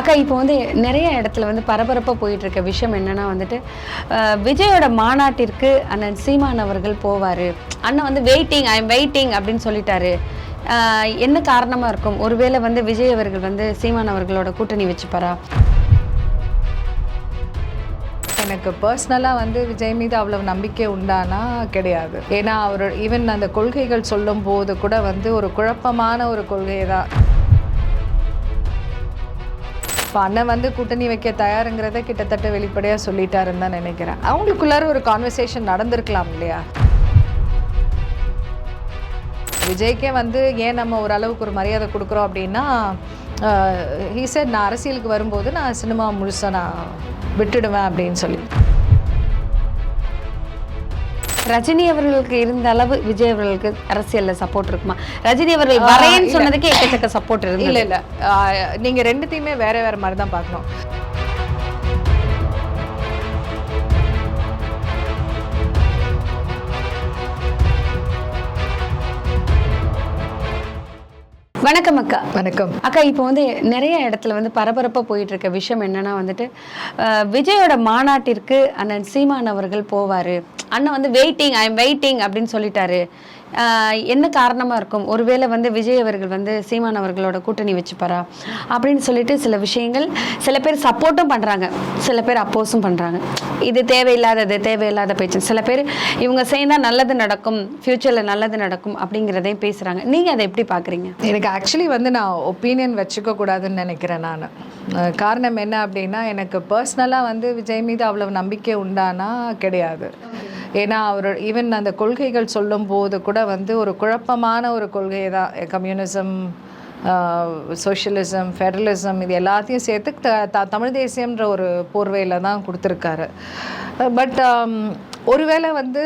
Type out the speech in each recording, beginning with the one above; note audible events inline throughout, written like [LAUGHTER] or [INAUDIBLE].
அக்கா இப்போ வந்து நிறைய இடத்துல வந்து பரபரப்பாக போயிட்டு இருக்க விஷயம் என்னன்னா வந்துட்டு விஜயோட மாநாட்டிற்கு அண்ணன் சீமான் அவர்கள் போவார். அண்ணன் வந்து வெயிட்டிங் ஐ எம் வெயிட்டிங் அப்படின்னு சொல்லிட்டாரு. என்ன காரணமாக இருக்கும்? ஒருவேளை வந்து விஜய் அவர்கள் வந்து சீமான் அவர்களோட கூட்டணி வச்சுப்பாரா? எனக்கு பர்சனலாக வந்து விஜய் மீது அவ்வளவு நம்பிக்கை உண்டானா கிடையாது. ஏன்னா அவர் ஈவன் அந்த கொள்கைகள் சொல்லும் போது கூட வந்து ஒரு குழப்பமான ஒரு கொள்கை தான் இப்போ அண்ணன் வந்து கூட்டணி வைக்க தயாருங்கிறத கிட்டத்தட்ட வெளிப்படையாக சொல்லிட்டாருன்னு தான் நினைக்கிறேன். அவங்களுக்குள்ளார ஒரு கான்வர்சேஷன் நடந்திருக்கலாம் இல்லையா? விஜய்க்கே வந்து ஏன் நம்ம ஓரளவுக்கு ஒரு மரியாதை கொடுக்குறோம் அப்படின்னா ஹீ said நான் அரசியலுக்கு வரும்போது நான் சினிமா முழுசாக நான் விட்டுடுவேன் அப்படின்னு சொல்லி. ரஜினி அவர்களுக்கு இருந்த அளவு விஜய் அவர்களுக்கு அரசியல்ல சப்போர்ட் இருக்குமா? ரஜினி அவர்கள் வரேன்னு சொன்னதுக்கு எக்கச்சக்க சப்போர்ட் இருந்து இல்லை இல்லை. நீங்கள் ரெண்டுத்தையுமே வேற வேற மாதிரி தான் பார்க்கணும். வணக்கம் அக்கா. வணக்கம். அக்கா இப்போ வந்து நிறைய இடத்துல வந்து பரபரப்பாக போயிட்டு இருக்க விஷயம் என்னன்னா வந்துட்டு அஹ், விஜயோட மாநாட்டிற்கு அண்ணன் சீமான் அவர்கள் போவார். அண்ணன் வந்து வெயிட்டிங் ஐ எம் வெயிட்டிங் அப்படின்னு சொல்லிட்டாரு. என்ன காரணமாக இருக்கும்? ஒருவேளை வந்து விஜய் அவர்கள் வந்து சீமான் அவர்களோட கூட்டணி வச்சுப்பாரா? அப்படின்னு சொல்லிட்டு சில விஷயங்கள் சில பேர் சப்போர்ட்டும் பண்ணுறாங்க சில பேர் அப்போஸும் பண்ணுறாங்க இது தேவையில்லாதது தேவையில்லாத பேச்சு. சில பேர் இவங்க சேர்ந்தால் நல்லது நடக்கும் ஃப்யூச்சரில் நல்லது நடக்கும் அப்படிங்கிறதையும் பேசுகிறாங்க நீங்கள் அதை எப்படி பார்க்குறீங்க எனக்கு ஆக்சுவலி வந்து நான் ஒப்பீனியன் வச்சுக்க கூடாதுன்னு நினைக்கிறேன் நான். காரணம் என்ன அப்படின்னா எனக்கு பர்சனலாக வந்து விஜய் மீது அவ்வளவு நம்பிக்கை உண்டானா கிடையாது. ஏன்னா அவர் ஈவன் அந்த கொள்கைகள் சொல்லும் போது கூட வந்து ஒரு குழப்பமான ஒரு கொள்கை தான் கம்யூனிசம் சோஷியலிசம் ஃபெடரலிசம் இது எல்லாத்தையும் சேர்த்து த த- தமிழ் தேசியம்ன்ற ஒரு போர்வையில் தான் கொடுத்துருக்காரு. பட் ஒருவேளை வந்து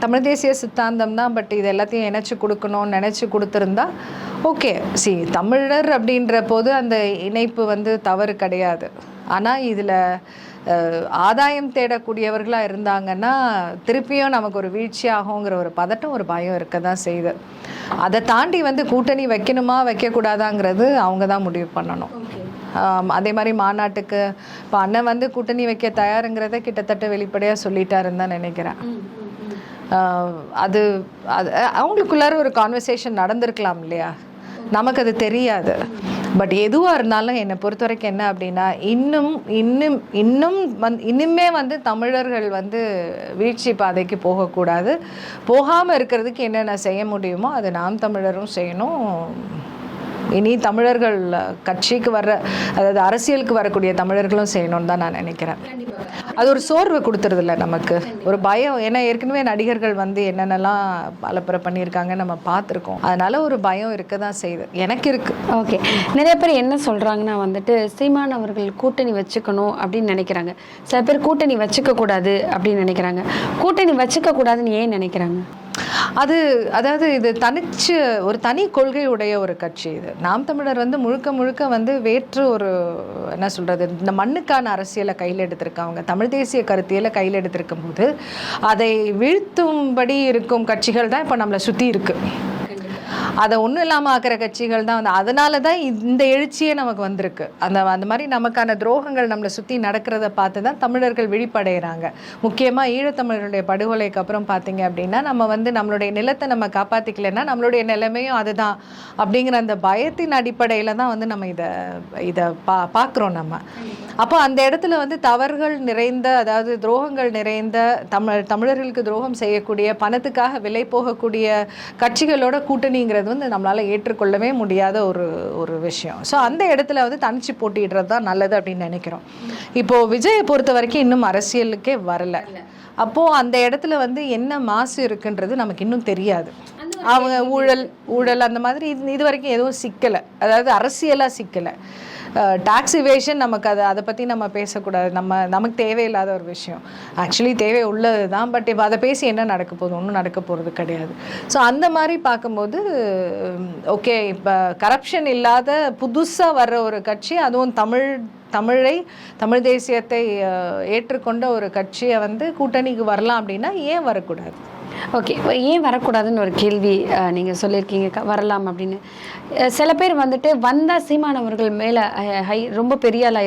தமிழ் தேசிய சித்தாந்தம் தான் பட் இது எல்லாத்தையும் இணைச்சி கொடுக்கணும்னு நினச்சி கொடுத்துருந்தா ஓகே சி தமிழர் அப்படின்ற போது அந்த இணைப்பு வந்து தவறு கிடையாது. ஆனால் இதில் ஆதாயம் தேடக்கூடியவர்களாக இருந்தாங்கன்னா திருப்பியும் நமக்கு ஒரு வீழ்ச்சி ஆகுங்கிற ஒரு பதட்டம் ஒரு பயம் இருக்க தான் செய்யுது. அதை தாண்டி வந்து கூட்டணி வைக்கணுமா வைக்கக்கூடாதாங்கிறது அவங்க தான் முடிவு பண்ணணும். அதே மாதிரி மாநாட்டுக்கு இப்போ அண்ணன் வந்து கூட்டணி வைக்க தயாருங்கிறத கிட்டத்தட்ட வெளிப்படையாக சொல்லிட்டாருன்னு தான் நினைக்கிறேன். அது அது அவங்களுக்குள்ளார ஒரு கான்வர்சேஷன் நடந்திருக்கலாம் இல்லையா? நமக்கு அது தெரியாது. பட் எதுவாக இருந்தாலும் என்னை பொறுத்த வரைக்கும் என்ன அப்படின்னா இன்னும் இன்னும் இன்னும் வந் இன்னுமே வந்து தமிழர்கள் வந்து வீழ்ச்சி பாதைக்கு போகக்கூடாது. போகாமல் இருக்கிறதுக்கு என்னென்ன செய்ய முடியுமோ அதை நாம் தமிழரும் செய்யணும். இனி தமிழர்கள் கட்சிக்கு வர்ற அதாவது அரசியலுக்கு வரக்கூடிய தமிழர்களும் செய்யணும்னு தான் நான் நினைக்கிறேன். அது ஒரு சோர்வு கொடுத்துருதுல்ல நமக்கு. ஒரு பயம் ஏன்னா ஏற்கனவே நடிகர்கள் வந்து என்னென்னலாம் பலப்பற பண்ணியிருக்காங்க நம்ம பார்த்துருக்கோம். அதனால ஒரு பயம் இருக்க தான் செய்யுது. எனக்கு இருக்கு. ஓகே. நிறைய பேர் என்ன சொல்கிறாங்கன்னா வந்துட்டு சீமான் அவர்கள் கூட்டணி வச்சுக்கணும் அப்படின்னு நினைக்கிறாங்க. சில பேர் கூட்டணி வச்சுக்க கூடாது அப்படின்னு நினைக்கிறாங்க. கூட்டணி வச்சுக்க கூடாதுன்னு ஏன் நினைக்கிறாங்க? அது அதாவது இது தனிச்சு ஒரு தனி கொள்கையுடைய ஒரு கட்சி இது. நாம் தமிழர் வந்து முழுக்க முழுக்க வந்து வேற்று ஒரு என்ன சொல்கிறது இந்த மண்ணுக்கான அரசியலை கையில் எடுத்திருக்காங்க தமிழ் தேசிய கருத்தியலை கையில் எடுத்திருக்கும் போது அதை வீழ்த்தும்படி இருக்கும் கட்சிகள் தான் இப்போ நம்மளை சுற்றி இருக்குது அதை ஒன்றும் இல்லாமல் ஆக்கிற கட்சிகள் தான் வந்து அதனால தான் இந்த எழுச்சியே நமக்கு வந்திருக்கு. அந்த அந்த மாதிரி நமக்கான துரோகங்கள் நம்மளை சுற்றி நடக்கிறத பார்த்து தான் தமிழர்கள் விழிப்படைகிறாங்க முக்கியமாக ஈழத்தமிழர்களுடைய படுகொலைக்கு அப்புறம் பார்த்தீங்க அப்படின்னா நம்ம வந்து நம்மளுடைய நிலத்தை நம்ம காப்பாற்றிக்கலைன்னா நம்மளுடைய நிலைமையும் அதுதான். அப்படிங்கிற அந்த பயத்தின் அடிப்படையில் தான் வந்து நம்ம இதை இதை பா பார்க்குறோம் நம்ம. அப்போ அந்த இடத்துல வந்து தவறுகள் நிறைந்த அதாவது துரோகங்கள் நிறைந்த தமிழ் தமிழர்களுக்கு துரோகம் செய்யக்கூடிய பணத்துக்காக விலை போகக்கூடிய கட்சிகளோட கூட்டணிங்கிற கூட்டணிங்கிறது வந்து நம்மளால் ஏற்றுக்கொள்ளவே முடியாத ஒரு ஒரு விஷயம். ஸோ அந்த இடத்துல வந்து தனிச்சு போட்டிடுறது தான் நல்லது அப்படின்னு நினைக்கிறோம். இப்போது விஜயை பொறுத்த வரைக்கும் இன்னும் அரசியலுக்கே வரல. அப்போது அந்த இடத்துல வந்து என்ன மாசு இருக்குன்றது நமக்கு இன்னும் தெரியாது. அவங்க ஊழல் ஊழல் அந்த மாதிரி இது இது வரைக்கும் எதுவும் சிக்கலை. அதாவது அரசியலாக சிக்கலை. டாக்ஸ் இவேஷன் நமக்கு அதை அதை பற்றி நம்ம பேசக்கூடாது. நம்ம நமக்கு தேவையில்லாத ஒரு விஷயம். ஆக்சுவலி தேவை உள்ளது தான் பட் இப்போ அதை பேசி என்ன நடக்க போகுது? ஒன்றும் நடக்க போகிறது கிடையாது. ஸோ அந்த மாதிரி பார்க்கும்போது ஓகே இப்போ கரப்ஷன் இல்லாத புதுசாக வர்ற ஒரு கட்சி அதுவும் தமிழ் தமிழை தமிழ் தேசியத்தை ஏற்றுக்கொண்ட ஒரு கட்சியை வந்து கூட்டணிக்கு வரலாம் அப்படின்னா ஏன் வரக்கூடாது? ஓகே ஏன் வரக்கூடாதுன்னு ஒரு கேள்வி நீங்கள் சொல்லியிருக்கீங்க வரலாம் அப்படின்னு. சில பேர் வந்துட்டு வந்தால் சீமானவர்கள் மேலே ஹை ரொம்ப பெரிய ஆள்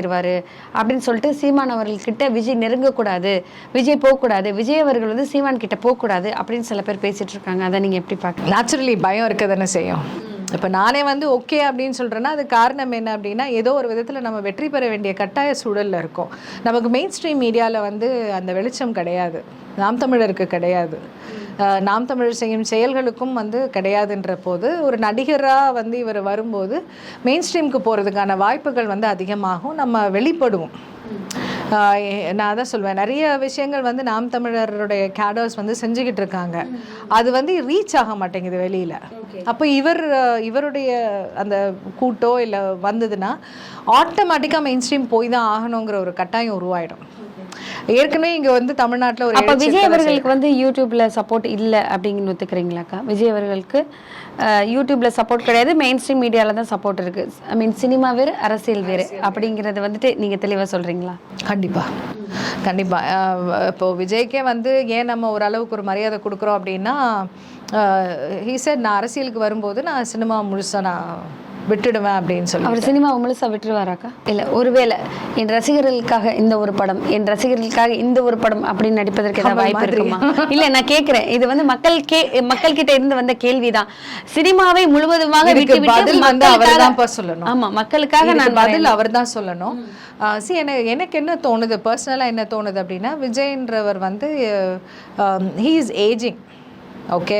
அப்படின்னு சொல்லிட்டு சீமானவர்கள் கிட்ட விஜய் நெருங்கக்கூடாது விஜய் போகக்கூடாது விஜய் அவர்கள் வந்து சீமான் கிட்ட போகக்கூடாது அப்படின்னு சில பேர் பேசிகிட்டு இருக்காங்க. அதை நீங்கள் எப்படி பார்க்க நேச்சுரலி பயம் இருக்க தானே செய்யும். இப்போ நானே வந்து ஓகே அப்படின்னு சொல்கிறேன்னா அது காரணம் என்ன அப்படின்னா ஏதோ ஒரு விதத்தில் நம்ம வெற்றி பெற வேண்டிய கட்டாய சூழலில் இருக்கோம். நமக்கு மெயின் ஸ்ட்ரீம் மீடியாவில் வந்து அந்த வெளிச்சம் கிடையாது. நாம் தமிழருக்கு கிடையாது. நாம் தமிழர் செய்யும் செயல்களுக்கும் வந்து கிடையாதுன்ற போது ஒரு நடிகராக வந்து இவர் வரும்போது மெயின் ஸ்ட்ரீமுக்கு போகிறதுக்கான வாய்ப்புகள் வந்து அதிகமாகும். நம்ம வெளிப்படுவோம். நான் அதான் சொல்வேன். நிறைய விஷயங்கள் வந்து நாம் தமிழருடைய கேடர்ஸ் வந்து செஞ்சுக்கிட்டு இருக்காங்க. அது வந்து ரீச் ஆக மாட்டேங்குது வெளியில. அப்போ இவர் இவருடைய அந்த கூட்டோ இல்லை வந்ததுன்னா ஆட்டோமேட்டிக்காக மெயின் ஸ்ட்ரீம் போய் தான் ஆகணுங்கிற ஒரு கட்டாயம் உருவாயிடும். ஏற்கனவே இங்க வந்து தமிழ்நாட்டுல ஒரு அப்ப விஜய் அவர்களுக்கு வந்து யூடியூப்ல சப்போர்ட் இல்ல அப்படின்னு ஒத்துக்கிறீங்களாக்கா? விஜய் அவர்களுக்கு யூடியூப்பில் சப்போர்ட் கிடையாது. மெயின் ஸ்ட்ரீம் மீடியாவில் தான் சப்போர்ட் இருக்கு. ஐ மீன் சினிமா வேறு அரசியல் வேறு. அப்படிங்கிறது வந்துட்டு நீங்கள் தெளிவாக சொல்கிறீங்களா கண்டிப்பாக கண்டிப்பாக இப்போது விஜய்க்கே வந்து ஏன் நம்ம ஓரளவுக்கு ஒரு மரியாதை கொடுக்குறோம் அப்படின்னா ஹீ சார் நான் அரசியலுக்கு வரும்போது நான் சினிமா முழுசாக நான் விட்டுடுவேன் அப்படின்னு சொல்லி அவர் சினிமா முழுசா விட்டுருவாராக்கா? இல்ல ஒருவேளை என் ரசிகர்களுக்காக இந்த ஒரு படம் என் ரசிகர்களுக்காக இந்த ஒரு படம் அப்படின்னு நடிப்பதற்கு ஏதாவது வாய்ப்பு. இருக்குமா? இல்ல நான் கேக்குறேன். இது வந்து மக்கள் கே மக்கள் கிட்ட இருந்து வந்த கேள்விதான். சினிமாவை முழுவதுமாக விட்டு வந்து சொல்லணும். ஆமா மக்களுக்காக நான் பதில் அவர் தான் சொல்லணும். சி எனக்கு எனக்கு என்ன தோணுது? பர்சனலாக என்ன தோணுது அப்படின்னா விஜய்ன்றவர் வந்து ஹீ இஸ் ஏஜிங் ஓகே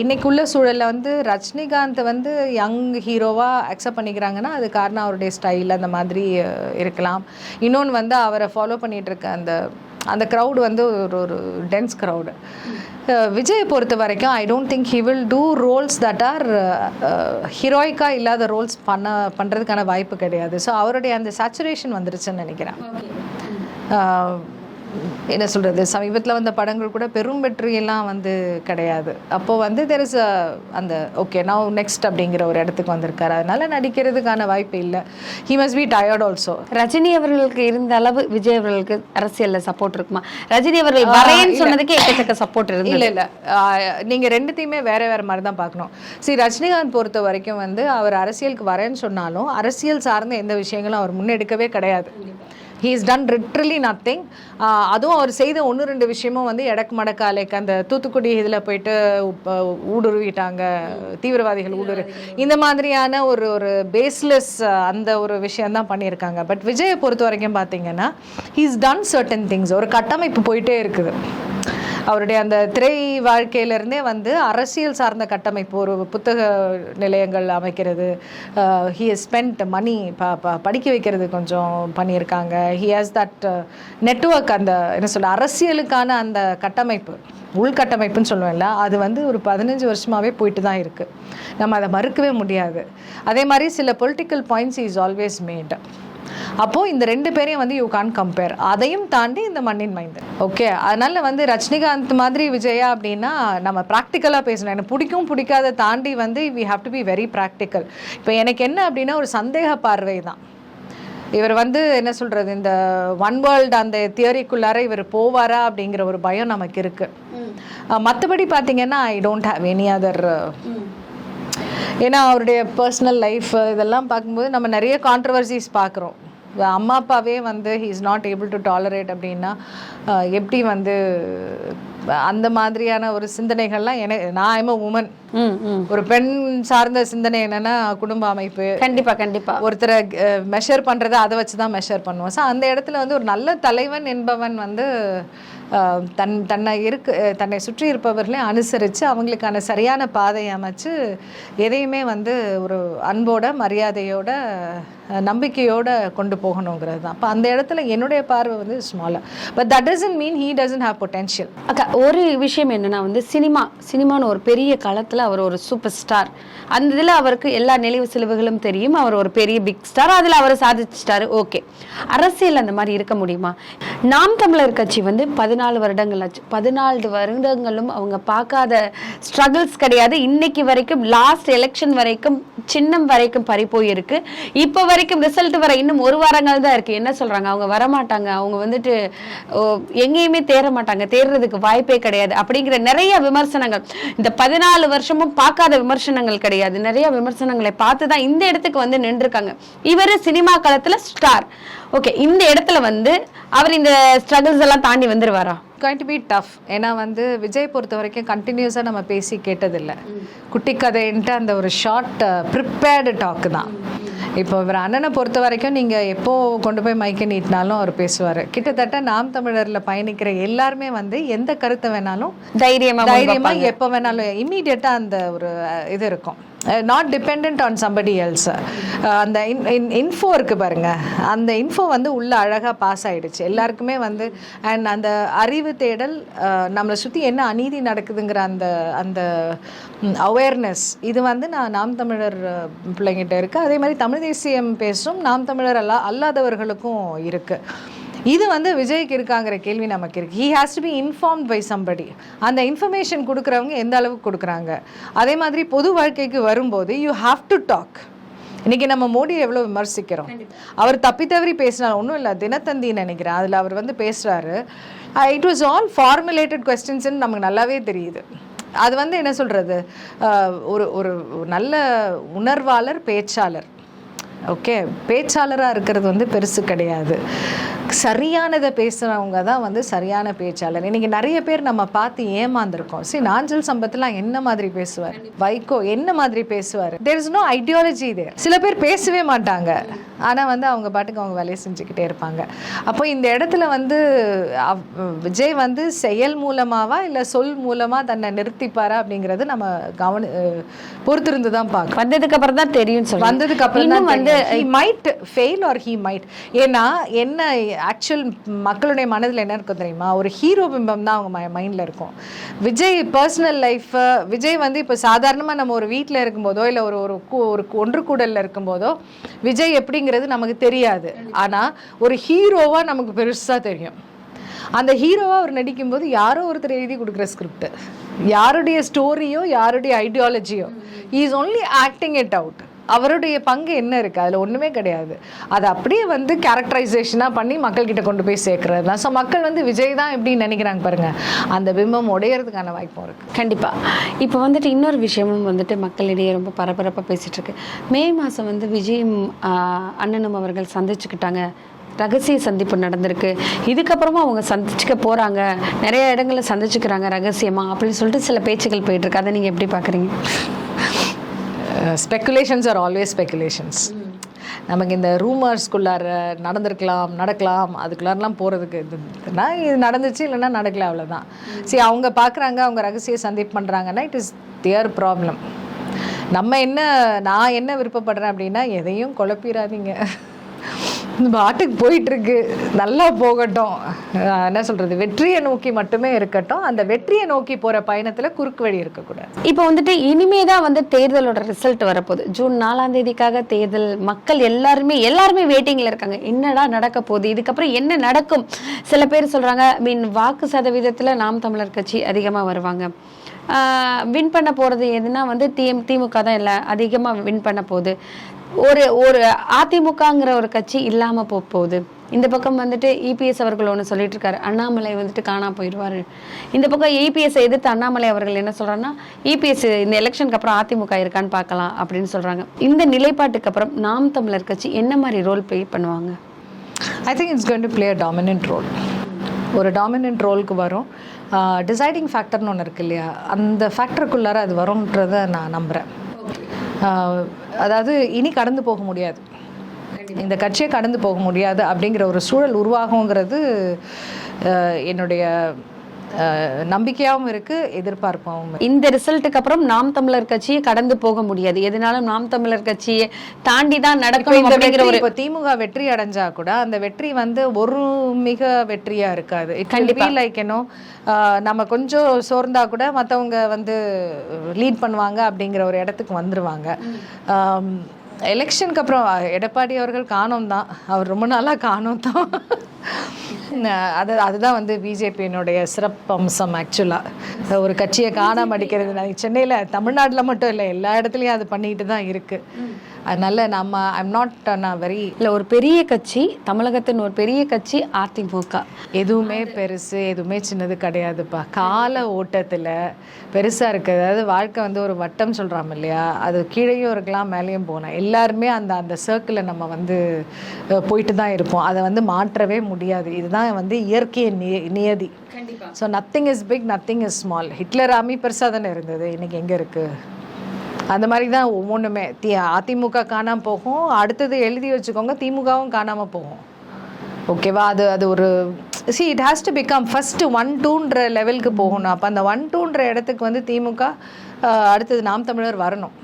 இன்னைக்குள்ள சூழலில் வந்து ரஜினிகாந்த் வந்து யங் ஹீரோவாக அக்செப்ட் பண்ணிக்கிறாங்கன்னா அது காரணம் அவருடைய ஸ்டைல் அந்த மாதிரி இருக்கலாம். இன்னொன்று வந்து அவரை ஃபாலோ பண்ணிட்டு இருக்க அந்த அந்த க்ரௌடு வந்து ஒரு ஒரு டென்ஸ் க்ரௌடு விஜயை பொறுத்த வரைக்கும் I don't think he will do roles that are ஹீரோயிக்காக இல்லாத ரோல்ஸ் பண்ண பண்ணுறதுக்கான வாய்ப்பு கிடையாது. ஸோ அவருடைய அந்த சேச்சுரேஷன் வந்துருச்சுன்னு நினைக்கிறேன். என்ன சொல்கிறது சமீபத்தில் வந்த படங்கள் கூட பெரும் வெற்றியெல்லாம் வந்து கிடையாது. அப்போ வந்து தெர் இஸ் அந்த ஓகே நான் நெக்ஸ்ட் அப்படிங்கிற ஒரு இடத்துக்கு வந்திருக்காரு. அதனால நடிக்கிறதுக்கான வாய்ப்பு இல்லை. He must be tired also Rajini அவர்களுக்கு இருந்த அளவு விஜய் அவர்களுக்கு அரசியல்ல சப்போர்ட் இருக்குமா? ரஜினி அவர்கள் வரேன்னு சொன்னதுக்கு எக்கச்சக்க சப்போர்ட் இருந்து இல்லை இல்லை. நீங்கள் ரெண்டுத்தையுமே வேற வேற மாதிரி தான் பார்க்கணும். சரி ரஜினிகாந்த் பொறுத்த வரைக்கும் வந்து அவர் அரசியலுக்கு வரேன்னு சொன்னாலும் அரசியல் சார்ந்த எந்த விஷயங்களும் அவர் முன்னெடுக்கவே கிடையாது. He is done literally nothing அதுவும் அவர் செய்த ஒன்று ரெண்டு விஷயமும் வந்து எடக்கு மடக்கா லைக் அந்த தூத்துக்குடி இதில் போயிட்டு ஊடுருவிட்டாங்க. தீவிரவாதிகள் ஊடுரு இந்த மாதிரியான ஒரு ஒரு பேஸ்லெஸ் அந்த ஒரு விஷயம் தான் பண்ணியிருக்காங்க. பட் விஜயை பொறுத்த வரைக்கும் பார்த்தீங்கன்னா ஹீஸ் டன் சர்டன் திங்ஸ் ஒரு கட்டமைப்பு போயிட்டே இருக்குது. அவருடைய அந்த திரை வாழ்க்கையிலிருந்தே வந்து அரசியல் சார்ந்த கட்டமைப்பு ஒரு புத்தக நிலையங்கள் அமைக்கிறது. ஹி ஹஸ் ஸ்பெண்ட் மணி ப படிக்க வைக்கிறது கொஞ்சம் பண்ணியிருக்காங்க. ஹி ஹாஸ் தட் நெட்வொர்க் அந்த என்ன சொல்ல அரசியலுக்கான அந்த கட்டமைப்பு உள்கட்டமைப்புன்னு சொல்லுவேன்ல அது வந்து ஒரு பதினஞ்சு வருஷமாகவே போயிட்டு தான் இருக்குது நம்ம அதை மறுக்கவே முடியாது. அதே மாதிரி சில political points is always made அப்போது இந்த ரெண்டு பேரையும் வந்து யூ கான் கம்பேர் அதையும் தாண்டி இந்த மண்ணின் மைந்தன். ஓகே அதனால வந்து ரஜினிகாந்த் மாதிரி விஜயா அப்படின்னா நம்ம ப்ராக்டிக்கலாக பேசணும். எனக்கு பிடிக்கும் பிடிக்காத தாண்டி வந்து we have to be very practical இப்போ எனக்கு என்ன அப்படின்னா ஒரு சந்தேக பார்வை தான். இவர் வந்து என்ன சொல்கிறது இந்த ஒன் வேர்ல்டு அந்த தியரிக்குள்ளார இவர் போவாரா அப்படிங்கிற ஒரு பயம் நமக்கு இருக்குது மற்றபடி பார்த்தீங்கன்னா I don't have any other ஏன்னா அவருடைய பர்சனல் லைஃப் இதெல்லாம் பார்க்கும்போது நம்ம நிறைய கான்ட்ரவர்சிஸ் பார்க்குறோம். அம்மா அப்பாவே வந்து he is not able to tolerate அப்படின்னா எப்படி வந்து அந்த மாதிரியான ஒரு சிந்தனைகள்லாம் எனக்கு நான் ஐம் உமன் ஒரு பெண் சார்ந்த சிந்தனை என்னன்னா குடும்ப அமைப்பு. கண்டிப்பா கண்டிப்பா. ஒருத்தரை மெஷர் பண்ணுறதை அதை வச்சு தான் மெஷர் பண்ணுவோம். ஸோ அந்த இடத்துல வந்து ஒரு நல்ல தலைவன் என்பவன் வந்து தன் தன்னை இருக்கு தன்னை சுற்றி இருப்பவர்களையும் அனுசரித்து அவங்களுக்கான சரியான பாதையை அமைச்சு எதையுமே வந்து ஒரு அன்போட மரியாதையோட நம்பிக்கையோடு நம்பிக்கையோட கொண்டு போகணுங்கிறது தான். அப்போ அந்த இடத்துல என்னுடைய பார்வை வந்து ஸ்மாலாக but that doesn't mean he doesn't have potential அக்கா ஒரு விஷயம் என்னென்னா வந்து சினிமா சினிமான்னு ஒரு பெரிய காலத்தில் அவர் ஒரு சூப்பர் ஸ்டார் அந்த இதில் அவருக்கு எல்லா நினைவு செலவுகளும் தெரியும். அவர் ஒரு பெரிய பிக் ஸ்டார் அதில் அவர் சாதிச்சிட்டாரு. ஓகே அரசியல் அந்த மாதிரி இருக்க முடியுமா? நாம் தமிழர் கட்சி வந்து பதினாலு வருடங்கள் ஆச்சு. பதினாலு வருடங்களும் அவங்க பார்க்காத ஸ்ட்ரகிள்ஸ் கிடையாது. இன்னைக்கு வரைக்கும் லாஸ்ட் எலெக்ஷன் வரைக்கும் சின்னம் வரைக்கும் பறி போயிருக்கு. இப்போ வரைக்கும் ரிசல்ட் வர இன்னும் ஒரு வாரங்கள் தான் இருக்கு. என்ன சொல்றாங்க? அவங்க வரமாட்டாங்க. அவங்க வந்துட்டு எங்கேயுமே தேற மாட்டாங்க. தேர்றதுக்கு வாய்ப்பே கிடையாது. அப்படிங்கிற நிறைய விமர்சனங்கள். இந்த பதினாலு வருஷமும் பார்க்காத விமர்சனங்கள் கிடையாது. நிறைய விமர்சனங்களை பார்த்து தான் இந்த இடத்துக்கு வந்து நின்றுருக்காங்க. இவர் சினிமா காலத்துல ஸ்டார் ஓகே இந்த இடத்துல வந்து அவர் இந்த ஸ்ட்ரகிள்ஸ் எல்லாம் தாண்டி வந்துருவார்? Going to பி டஃப் ஏன்னா வந்து விஜய் பொறுத்த வரைக்கும் கண்டினியூஸாக நம்ம பேசி கேட்டதில்லை. குட்டி கதைன்ட்டு அந்த ஒரு ஷார்ட் ப்ரிப்பேர்டு டாக் தான். இப்போ இவர் அண்ணனை பொறுத்த வரைக்கும் நீங்கள் எப்போ கொண்டு போய் மைக்க நீட்டினாலும் அவர் பேசுவார். கிட்டத்தட்ட நாம் தமிழரில் பயணிக்கிற எல்லாருமே வந்து எந்த கருத்தை வேணாலும் தைரியமா தைரியமா எப்போ வேணாலும் இம்மீடியட்டாக அந்த ஒரு இது இருக்கும். Not depend on somebody else அந்த இன்ஃபோ இருக்கு பாருங்க. அந்த இன்ஃபோ வந்து உள்ள அழகாக பாஸ் ஆயிடுச்சு. எல்லாருக்குமே வந்து அண்ட் அந்த அறிவு தேடல் uh, நம்மளை சுற்றி என்ன அநீதி நடக்குதுங்கிற அந்த அந்த அவேர்னஸ் இது வந்து நான் நாம் தமிழர் பிள்ளைங்கிட்ட இருக்கு. அதே மாதிரி தமிழ் தேசியம் பேசும் நாம் தமிழர் அல்லா அல்லாதவர்களுக்கும் இருக்குது இது வந்து விஜய்க்கு இருக்காங்கிற கேள்வி நமக்கு இருக்கு. He has to be informed by somebody அந்த இன்ஃபர்மேஷன் கொடுக்குறவங்க எந்த அளவுக்கு கொடுக்குறாங்க? அதே மாதிரி பொது வாழ்க்கைக்கு வரும்போது யூ ஹாவ் டு டாக் இன்னைக்கு நம்ம மோடியை எவ்வளோ விமர்சிக்கிறோம்? அவர் தப்பி தவறி பேசினார். ஒன்றும் இல்லை தினத்தந்தி நினைக்கிறேன். அதில் அவர் வந்து பேசுகிறாரு இட் வாஸ் ஆல் ஃபார்முலேட்டட் கொஸ்டின்ஸ்னு நமக்கு நல்லாவே தெரியுது. அது வந்து என்ன சொல்கிறது ஒரு ஒரு ஒரு நல்ல உணர்வாளர் பேச்சாளர். ஓகே பேச்சாளராக இருக்கிறது வந்து பெருசு கிடையாது. சரியானதை பேசுகிறவங்க தான் வந்து சரியான பேச்சாளர். இன்னைக்கு நிறைய பேர் நம்ம பார்த்து ஏமாந்துருக்கோம். சரி நாஞ்சல் சம்பத்லாம் என்ன மாதிரி பேசுவார்? வைகோ என்ன மாதிரி பேசுவார்? There is no ideology there சில பேர் பேசவே மாட்டாங்க. ஆனால் வந்து அவங்க பாட்டுக்கு அவங்க வேலையை செஞ்சுக்கிட்டே இருப்பாங்க. அப்போ இந்த இடத்துல வந்து விஜய் வந்து செயல் மூலமாவா இல்லை சொல் மூலமாக தன்னை நிறுத்திப்பாரா அப்படிங்கிறது நம்ம கவனி பொறுத்திருந்து தான் பார்க்கணும். வந்ததுக்கு அப்புறம் தான் தெரியும் சொல்லுங்க வந்ததுக்கு அப்புறம் இன்னும் வந்து he might fail or he might ஏன்னா என்ன ஆக்சுவல் மக்களுடைய மனதில் என்ன இருக்கும் தெரியுமா? ஒரு ஹீரோ பிம்பம் தான் அவங்க மைண்டில் இருக்கும். விஜய் பர்சனல் லைஃப் விஜய் வந்து இப்போ சாதாரணமாக நம்ம ஒரு வீட்டில் இருக்கும்போதோ இல்லை ஒரு ஒரு ஒரு ஒன்று கூடலில் இருக்கும்போதோ விஜய் எப்படிங்கிறது நமக்கு தெரியாது. ஆனால் ஒரு ஹீரோவாக நமக்கு பெருசாக தெரியும். அந்த ஹீரோவாக அவர் நடிக்கும்போது யாரோ ஒருத்தர் எழுதி கொடுக்குற ஸ்கிரிப்ட் யாருடைய ஸ்டோரியோ யாருடைய ஐடியாலஜியோ is only acting it out அவருடைய பங்கு என்ன இருக்குது அதில் ஒன்றுமே கிடையாது. அதை அப்படியே வந்து கேரக்டரைசேஷனாக பண்ணி மக்கள்கிட்ட கொண்டு போய் சேர்க்குறது தான். ஸோ மக்கள் வந்து விஜய் தான் எப்படின்னு நினைக்கிறாங்க பாருங்கள் அந்த பிம்பம் உடையறதுக்கான வாய்ப்பும் இருக்குது கண்டிப்பாக இப்போ வந்துட்டு இன்னொரு விஷயமும் வந்துட்டு மக்களிடையே ரொம்ப பரபரப்பாக பேசிகிட்ருக்கு இருக்கு. மே மாதம் வந்து விஜயும் அண்ணனும் அவர்கள் சந்திச்சுக்கிட்டாங்க. ரகசிய சந்திப்பு நடந்திருக்கு. இதுக்கப்புறமா அவங்க சந்திச்சுக்க போகிறாங்க நிறைய இடங்களில் சந்திச்சுக்கிறாங்க ரகசியமாக அப்படின்னு சொல்லிட்டு சில பேச்சுகள் போயிட்டுருக்கு அதை நீங்கள் எப்படி பார்க்குறீங்க ஸ்பெக்குலேஷன்ஸ் ஆர் ஆல்வேஸ் ஸ்பெக்குலேஷன்ஸ் நமக்கு இந்த ரூமர்ஸ்குள்ளார நடந்திருக்கலாம் நடக்கலாம் அதுக்குள்ளாரெலாம் போகிறதுக்கு இதுனா இது நடந்துச்சு இல்லைன்னா நடக்கல அவ்வளோதான் சரி அவங்க பார்க்குறாங்க அவங்க ரகசிய சந்திப்பு பண்ணுறாங்கன்னா இட் இஸ் தியர் ப்ராப்ளம் நம்ம என்ன நான் என்ன விருப்பப்படுறேன் அப்படின்னா எதையும் குழப்பிடாதீங்க பாட்டுக்கு போயிட்டு இருக்கு நல்லா போகட்டும். என்ன சொல்றது? வெற்றியை நோக்கி மட்டுமே இருக்கட்டும். அந்த வெற்றியை நோக்கி போற பயணத்துல குறுக்கு வழி இருக்கக்கூடாது. இப்போ வந்துட்டு இனிமே தான் வந்து தேர்தலோட ரிசல்ட் வரப்போகுது. ஜூன் நாலாம் தேதிக்காக தேர்தல் மக்கள் எல்லாருமே எல்லாருமே வெயிட்டிங்ல இருக்காங்க. என்னடா நடக்க போகுது? இதுக்கப்புறம் என்ன நடக்கும்? சில பேர் சொல்றாங்க மீன் வாக்கு சதவீதத்துல நாம் தமிழர் கட்சி அதிகமா வருவாங்க. வின் பண்ண போறது எதுனா வந்து திம் திமுக தான் இல்லை அதிகமாக வின் பண்ண போகுது. ஒரு ஒரு அதிமுகங்கிற ஒரு கட்சி இல்லாமல் போக போகுது. இந்த பக்கம் வந்துட்டு இபிஎஸ் அவர்கள் ஒன்று சொல்லிட்டு இருக்காரு அண்ணாமலை வந்துட்டு காணாம போயிடுவாரு. இந்த பக்கம் இபிஎஸ் எதிர்த்து அண்ணாமலை அவர்கள் என்ன சொல்கிறாங்கன்னா இபிஎஸ் இந்த எலெக்ஷனுக்கு அப்புறம் அதிமுக இருக்கான்னு பார்க்கலாம் அப்படின்னு சொல்கிறாங்க இந்த நிலைப்பாட்டுக்கு அப்புறம் நாம் தமிழர் கட்சி என்ன மாதிரி ரோல் ப்ளே பண்ணுவாங்க? I think it's going to play a dominant role ஒரு டாமினன்ட் ரோலுக்கு வரும். டிசைடிங் ஃபேக்டர்னு ஒன்று இருக்கு இல்லையா? அந்த ஃபேக்டருக்குள்ளார அது வரும்ன்றதை நான் நம்புகிறேன் அதாவது இனி கடந்து போக முடியாது. இந்த கட்சியை கடந்து போக முடியாது அப்படிங்கிற ஒரு சூழல் உருவாகுங்கிறது என்னுடைய நம்பிக்கையாகவும் இருக்குது எதிர்பார்ப்பாகவும் இந்த ரிசல்ட்டுக்கு அப்புறம் நாம் தமிழர் கட்சியை கடந்து போக முடியாது. எதனாலும் நாம் தமிழர் கட்சியை தாண்டி தான் நடக்கும் அப்படிங்கிற ஒரு இப்போ திமுக வெற்றி அடைஞ்சா கூட அந்த வெற்றி வந்து ஒரு மிக வெற்றியா இருக்காது. கண்டிப்பா. லைக் ஏனோ நம்ம கொஞ்சம் சோர்ந்தா கூட மத்தவங்க வந்து லீட் பண்ணுவாங்க அப்படிங்கிற ஒரு இடத்துக்கு வந்துருவாங்க. எலெக்ஷனுக்கு அப்புறம் எடப்பாடி அவர்கள் காணோம் தான் அவர் ரொம்ப நாளா காணோம் தான் அது அதுதான் வந்து பிஜேபியினுடைய சிறப்பு அம்சம் ஆக்சுவலாக ஒரு கட்சியை காணாம அடிக்கிறது. நான் சென்னையில் தமிழ்நாட்டில் மட்டும் இல்லை எல்லா இடத்துலையும் அது பண்ணிட்டு தான் இருக்குது அதனால நம்ம ஐம் நாட் நான் வெரி இல்ல ஒரு பெரிய கட்சி தமிழகத்தின் ஒரு பெரிய கட்சி அதிமுக. எதுவுமே பெருசு எதுவுமே சின்னது கிடையாதுப்பா. கால ஓட்டத்தில் பெருசாக இருக்குது அதாவது வாழ்க்கை வந்து ஒரு வட்டம் சொல்கிறாங்க இல்லையா? அது கீழேயும் இருக்கலாம் மேலேயும் போகலாம். எல்லாருமே அந்த அந்த சர்க்கிளில் நம்ம வந்து போயிட்டு தான் இருப்போம். அதை வந்து மாற்றவே முடியாது. இதுதான் வந்து இயற்கையின் நிய நியதி. So nothing is big nothing is small Hitler army பெருசாக தானே இருந்தது. இன்னைக்கு எங்கே இருக்குது அந்த மாதிரி தான் ஒவ்வொன்றுமே தி அதிமுக காணாமல் போகும். அடுத்தது எழுதி வச்சுக்கோங்க திமுகவும் காணாமல் போகும். ஓகேவா அது அது ஒரு see it has to become first one டூன்ற லெவலுக்கு போகணும். அப்போ அந்த ஒன் டூன்ற இடத்துக்கு வந்து திமுக அடுத்தது நாம் தமிழர் வரணும்.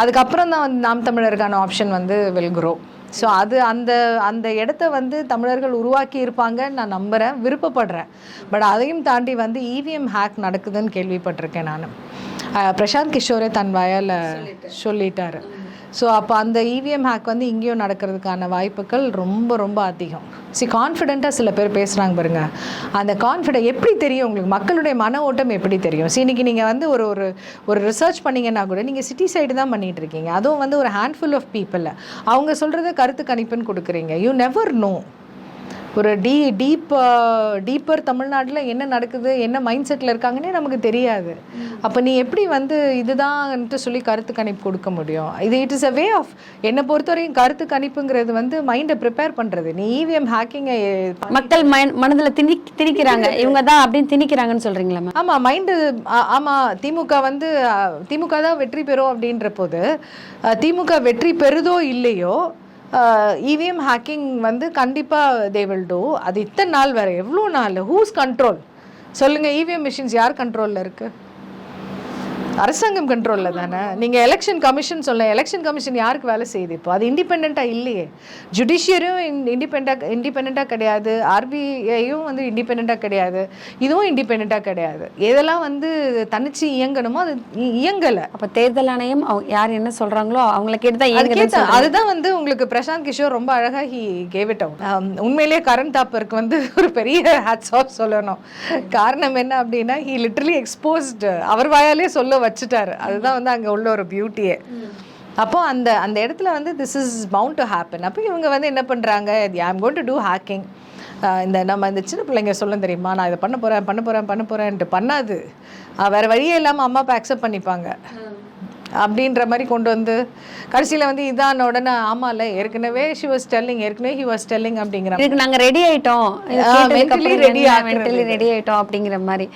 அதுக்கப்புறம் தான் வந்து நாம் தமிழருக்கான ஆப்ஷன் வந்து வில் grow ஸோ அது அந்த அந்த இடத்த வந்து தமிழர்கள் உருவாக்கி இருப்பாங்கன்னு நான் நம்புகிறேன் விருப்பப்படுறேன். பட் அதையும் தாண்டி வந்து இவிஎம் ஹேக் நடக்குதுன்னு கேள்விப்பட்டிருக்கேன் நான். பிரசாந்த் கிஷோரே தன் வாயால் சொல்லிட்டாரு. ஸோ அப்போ அந்த இவிஎம் ஹேக் வந்து இங்கேயும் நடக்கிறதுக்கான வாய்ப்புகள் ரொம்ப ரொம்ப அதிகம். சி கான்ஃபிடென்ட்டாக சில பேர் பேசுகிறாங்க பாருங்க. அந்த கான்ஃபிடென்ட் எப்படி தெரியும் உங்களுக்கு? மக்களுடைய மன ஓட்டம் எப்படி தெரியும்? சி இன்னைக்கு நீங்கள் வந்து ஒரு ஒரு ஒரு ரிசர்ச் பண்ணீங்கன்னா கூட நீங்கள் சிட்டி சைடு தான் பண்ணிட்டு இருக்கீங்க. அதுவும் வந்து ஒரு ஹேண்ட்ஃபுல் ஆஃப் பீப்புள் அவங்க சொல்கிறத கருத்து கணிப்புன்னு கொடுக்குறீங்க. யூ நெவர் நோ ஒரு டீ டீப் டீப்பர் தமிழ்நாட்டில் என்ன நடக்குது என்ன மைண்ட் செட்டில் இருக்காங்கன்னே நமக்கு தெரியாது. அப்போ நீ எப்படி வந்து இதுதான்ட்டு சொல்லி கருத்து கணிப்பு கொடுக்க முடியும்? இது it is a way of என்னை பொறுத்தவரையும் கருத்து கணிப்புங்கிறது வந்து மைண்டை ப்ரிப்பேர் பண்ணுறது நீ E இவிஎம் ஹேக்கிங்கை மக்கள் மன- மனதுல திணி திணிக்கிறாங்க. இவங்க தான் அப்படின்னு திணிக்கிறாங்கன்னு சொல்றீங்களா மேம் ஆமாம் மைண்டு ஆமாம் திமுக வந்து திமுக தான் வெற்றி பெறும் அப்படின்ற போது திமுக வெற்றி பெறுதோ இல்லையோ இவிஎம் ஹேக்கிங் வந்து கண்டிப்பாக தே வில் டூ அது இத்தனை நாள் வேறு எவ்வளோ நாள்? ஹூஸ் கண்ட்ரோல் சொல்லுங்கள் இவிஎம் மிஷின்ஸ் யார் கண்ட்ரோலில் இருக்குது அரசாங்கம் கண்ட்ரோலில் தானே? நீங்கள் எலெக்ஷன் கமிஷன் சொல்ல எலெக்ஷன் கமிஷன் யாருக்கு வேலை செய்யுது இப்போ? அது இண்டிபெண்ட்டாக இல்லையே. ஜுடிஷியரியும் இண்டிபெண்டாக இண்டிபெண்ட்டாக கிடையாது. ஆர்பிஐயும் வந்து இண்டிபெண்ட்டாக கிடையாது. இதுவும் இண்டிபெண்ட்டாக கிடையாது. எதெல்லாம் வந்து தனிச்சு இயங்கணுமோ அது இயங்கலை. அப்ப தேர்தல் ஆணையம் யார் என்ன சொல்றாங்களோ அவங்கள கேட்டு தான் அதுதான் வந்து உங்களுக்கு பிரசாந்த் கிஷோர் ரொம்ப அழகா ஹி கேவ் இட் அவுட் உண்மையிலேயே கரண் தாப்பருக்கு வந்து [LAUGHS] ஒரு பெரிய ஹேட்ஸ் ஆஃப் சொல்லணும். காரணம் என்ன அப்படின்னா ஹி லிட்டரலி எக்ஸ்போஸ்டு அவர் வாயாலே சொல்ல வச்சுட்டாரு. அதுதான் வந்து அங்க உள்ள ஒரு பியூட்டியே அப்போ அந்த அந்த இடத்துல வந்து this is bound to happen அப்போ இவங்க வந்து என்ன பண்ணுறாங்க I'm going to do hacking இந்த நம்ம இந்த சின்ன பிள்ளைங்க சொல்ல தெரியுமா? நான் இதை பண்ண போகிறேன் பண்ண போகிறேன் பண்ண போகிறேன்ட்டு பண்ணாது. வேற வழியே இல்லாமல் அம்மா அப்பா அக்செப்ட் பண்ணிப்பாங்க. அப்படின்ற மாதிரி கொண்டு வந்து கடைசியில் வந்து இதான உடனே ஆமாம்ல ஏற்கனவே ஷி வாஸ் டெல்லிங் ஏற்கனவே ஹி வாஸ் டெல்லிங் அப்படிங்கிற இதுக்கு நாங்க ரெடி ஆயிட்டோம். ரெடி ஆயிட்டோம் அப்படிங்கிற மாதிரி.